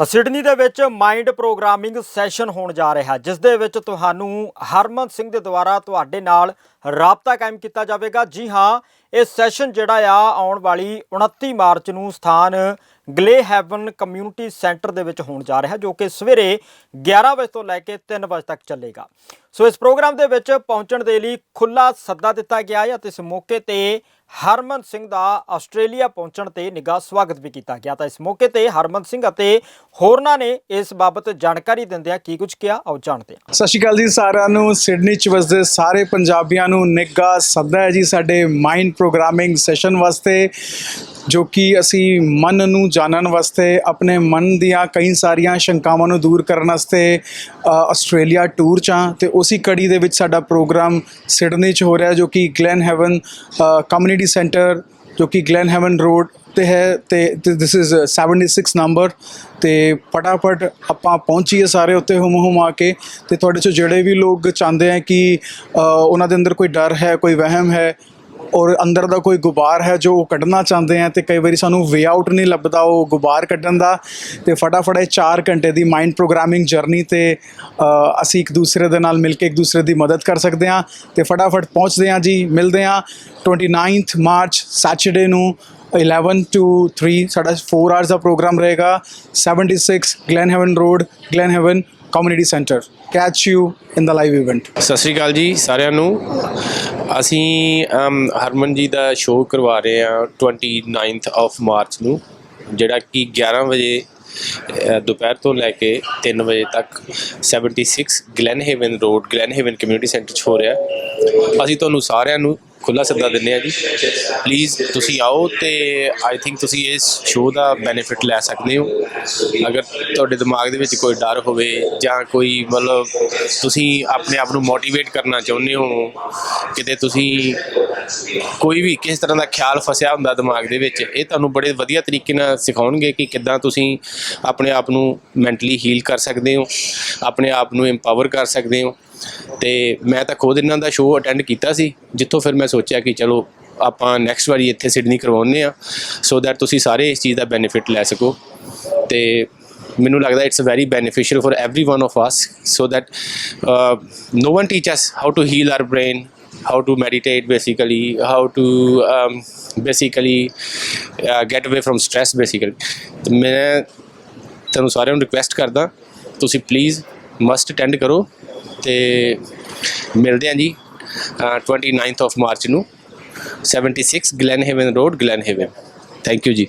Sydney ਦੇ ਵਿੱਚ mind programming session ਹੋਣ ਜਾ ਰਿਹਾ ਜਿਸ ਦੇ ਵਿੱਚ ਤੁਹਾਨੂੰ ਹਰਮਨ ਸਿੰਘ ਦੇ ਦੁਆਰਾ ਤੁਹਾਡੇ ਨਾਲ ਰਾਬਤਾ ਕਾਇਮ ਕੀਤਾ ਜਾਵੇਗਾ। ਜੀ ਹਾਂ, ਇਹ ਸੈਸ਼ਨ ਜਿਹੜਾ ਆ, ਆਉਣ ਵਾਲੀ 29 ਮਾਰਚ ਨੂੰ ਸਥਾਨ ਗਲੇ ਹੈਵਨ ਕਮਿਊਨਿਟੀ ਸੈਂਟਰ ਦੇ ਵਿੱਚ ਹੋਣ ਜਾ ਰਿਹਾ, ਜੋ ਕਿ ਸਵੇਰੇ 11 ਵਜੇ ਤੋਂ ਲੈ ਕੇ 3 ਵਜੇ ਤੱਕ ਚੱਲੇਗਾ। ਸੋ ਇਸ ਪ੍ਰੋਗਰਾਮ ਦੇ ਵਿੱਚ ਪਹੁੰਚਣ ਦੇ ਲਈ ਖੁੱਲਾ ਸੱਦਾ ਦਿੱਤਾ ਗਿਆ ਹੈ ਅਤੇ ਇਸ ਮੌਕੇ ਤੇ ਹਰਮਨ ਸਿੰਘ ਦਾ ਆਸਟ੍ਰੇਲੀਆ ਪਹੁੰਚਣ ਤੇ ਨਿੱਘਾ ਸਵਾਗਤ ਵੀ ਕੀਤਾ ਗਿਆ। ਤਾਂ ਇਸ ਮੌਕੇ ਤੇ ਹਰਮਨ ਸਿੰਘ ਅਤੇ ਹੋਰਨਾਂ ਨੇ ਇਸ ਬਾਬਤ ਜਾਣਕਾਰੀ ਦਿੰਦਿਆਂ ਕੀ ਕੁਝ ਕਿਹਾ, ਆਓ ਜਾਣਦੇ ਹਾਂ। ਸਤਿ ਸ਼੍ਰੀ ਅਕਾਲ ਜੀ ਸਾਰਿਆਂ ਨੂੰ। ਸਿਡਨੀ ਚ ਵਸਦੇ ਸਾਰੇ ਪੰਜਾਬੀਆਂ ਨੂੰ ਨਿੱਘਾ ਸੱਦਾ ਹੈ ਜੀ ਸਾਡੇ ਮਾਈਂਡ ਪ੍ਰੋਗਰਾਮਿੰਗ ਸੈਸ਼ਨ ਵਾਸਤੇ। ਜੋ ਕਿ ਅਸੀਂ ਮਨ ਨੂੰ ਜਾਣਨ ਵਾਸਤੇ, ਆਪਣੇ ਮਨ ਦੀਆਂ ਕਈ ਸਾਰੀਆਂ ਸ਼ੰਕਾਵਾਂ ਨੂੰ ਦੂਰ ਕਰਨ ਵਾਸਤੇ ਆਸਟ੍ਰੇਲੀਆ ਟੂਰ ਚ ਹਾਂ। ਤੇ ਉਸੇ ਕੜੀ ਦੇ ਵਿੱਚ ਸਾਡਾ ਪ੍ਰੋਗਰਾਮ ਸਿਡਨੀ ਚ ਹੋ ਰਿਹਾ, ਜੋ ਕਿ ਗਲੈਨ ਹੈਵਨ ਕਮਿਊਨਿਟੀ ਸੈਂਟਰ, ਜੋ ਕਿ ਗਲੈਨ ਹੈਵਨ ਰੋਡ ਤੇ ਹੈ। ਤੇ ਦਿਸ ਇਜ਼ 76 ਨੰਬਰ ਤੇ ਫਟਾਫਟ ਆਪਾਂ ਪਹੁੰਚੀਏ ਸਾਰੇ ਉੱਤੇ ਹੁਮ ਹੁਮ ਆ ਕੇ। ਤੇ ਤੁਹਾਡੇ ਚੋਂ ਜਿਹੜੇ ਵੀ ਲੋਕ ਚਾਹੁੰਦੇ ਆ ਕਿ ਉਹਨਾਂ ਦੇ ਅੰਦਰ ਕੋਈ ਡਰ ਹੈ, ਕੋਈ ਵਹਿਮ ਹੈ ਔਰ ਅੰਦਰ ਦਾ ਕੋਈ ਗੁਬਾਰ ਹੈ ਜੋ ਉਹ ਕੱਢਣਾ ਚਾਹੁੰਦੇ ਆ ਤੇ ਕਈ ਵਾਰੀ ਸਾਨੂੰ ਵੇ ਆਊਟ ਨਹੀਂ ਲੱਭਦਾ ਉਹ ਗੁਬਾਰ ਕੱਢਣ ਦਾ ਤੇ ਫਟਾਫਟ ਇਹ 4 ਘੰਟੇ ਦੀ ਮਾਈਂਡ ਪ੍ਰੋਗਰਾਮਿੰਗ ਜਰਨੀ ਤੇ ਅਸੀਂ ਇੱਕ ਦੂਸਰੇ ਦੇ ਨਾਲ ਮਿਲ ਕੇ ਇੱਕ ਦੂਸਰੇ ਦੀ ਮਦਦ ਕਰ ਸਕਦੇ ਹਾਂ ਤੇ ਫਟਾਫਟ ਪਹੁੰਚਦੇ ਹਾਂ ਜੀ, ਮਿਲਦੇ ਹਾਂ 29th ਮਾਰਚ ਸੈਚਰਡੇ ਨੂੰ 11 ਟੂ 3 ਸਾਡਾ 4 ਆਵਰਸ ਦਾ ਪ੍ਰੋਗਰਾਮ ਰਹੇਗਾ 76 Glen Haven road Glen Haven community centre catch you in the live event ਸਤਿ ਸ਼੍ਰੀ ਅਕਾਲ ਜੀ ਸਾਰਿਆਂ ਨੂੰ। ਅਸੀਂ ਹਰਮਨ ਜੀ ਦਾ ਸ਼ੋਅ ਕਰਵਾ ਰਹੇ ਹਾਂ 29th ਆਫ ਮਾਰਚ ਨੂੰ, ਜਿਹੜਾ ਕਿ 11 ਵਜੇ ਦੁਪਹਿਰ ਤੋਂ ਲੈ ਕੇ 3 ਵਜੇ ਤੱਕ 76 Glen Haven road Glen Haven community centre 'ਚ ਹੋ ਰਿਹਾ। ਅਸੀਂ ਤੁਹਾਨੂੰ ਸਾਰਿਆਂ ਨੂੰ ਖੁੱਲਾ ਸੱਦਾ ਦਿੰਦੇ ਆ ਜੀ। ਪਲੀਜ਼ ਤੁਸੀਂ ਆਓ ਤੇ ਆਈ ਥਿੰਕ ਤੁਸੀਂ ਇਸ ਸ਼ੋਅ ਦਾ ਬੈਨੀਫਿਟ ਲੈ ਸਕਦੇ ਹੋ। ਅਗਰ ਤੁਹਾਡੇ ਦਿਮਾਗ ਦੇ ਵਿੱਚ ਕੋਈ ਡਰ ਹੋਵੇ ਜਾਂ ਕੋਈ ਮਤਲਬ ਤੁਸੀਂ ਆਪਣੇ ਆਪ ਨੂੰ ਮੋਟੀਵੇਟ ਕਰਨਾ ਚਾਹੁੰਦੇ ਹੋ, ਕਿਤੇ ਤੁਸੀਂ ਕੋਈ ਵੀ ਕਿਸ ਤਰ੍ਹਾਂ ਦਾ ਖਿਆਲ ਫਸਿਆ ਹੁੰਦਾ ਦਿਮਾਗ ਦੇ ਵਿੱਚ, ਇਹ ਤੁਹਾਨੂੰ ਬੜੇ ਵਧੀਆ ਤਰੀਕੇ ਨਾਲ ਸਿਖਾਉਣਗੇ ਕਿ ਕਿੱਦਾਂ ਤੁਸੀਂ ਆਪਣੇ ਆਪ ਨੂੰ ਮੈਂਟਲੀ ਹੀਲ ਕਰ ਸਕਦੇ ਹੋ, ਆਪਣੇ ਆਪ ਨੂੰ ਇੰਪਾਵਰ ਕਰ ਸਕਦੇ ਹੋ। ਤੇ ਮੈਂ ਤਾਂ ਖੁਦ ਇਹਨਾਂ ਦਾ ਸ਼ੋਅ ਅਟੈਂਡ ਕੀਤਾ ਸੀ, ਜਿੱਥੋਂ ਫਿਰ ਮੈਂ ਸੋਚਿਆ ਕਿ ਚਲੋ ਆਪਾਂ ਨੈਕਸਟ ਵਾਰੀ ਇੱਥੇ ਸਿਡਨੀ ਕਰਵਾਉਨੇ ਆ ਸੋ ਦੈਟ ਤੁਸੀਂ ਸਾਰੇ ਇਸ ਚੀਜ਼ ਦਾ ਬੈਨੀਫਿਟ ਲੈ ਸਕੋ। ਤੇ ਮੈਨੂੰ ਲੱਗਦਾ it's a very beneficial for everyone of us so that no one teach how to heal our brain how to meditate basically how to um, basically uh, get away from stress basically ਤੇ ਮੈਂ ਤੁਹਾਨੂੰ ਸਾਰਿਆਂ ਨੂੰ request ਕਰਦਾ ਤੁਸੀਂ please must attend ਕਰੋ ਤੇ ਮਿਲਦੇ ਹਾਂ ਜੀ ਅ, 29th ਆਫ ਮਾਰਚ ਨੂੰ 76 Glen Haven road Glen Haven thank you ਜੀ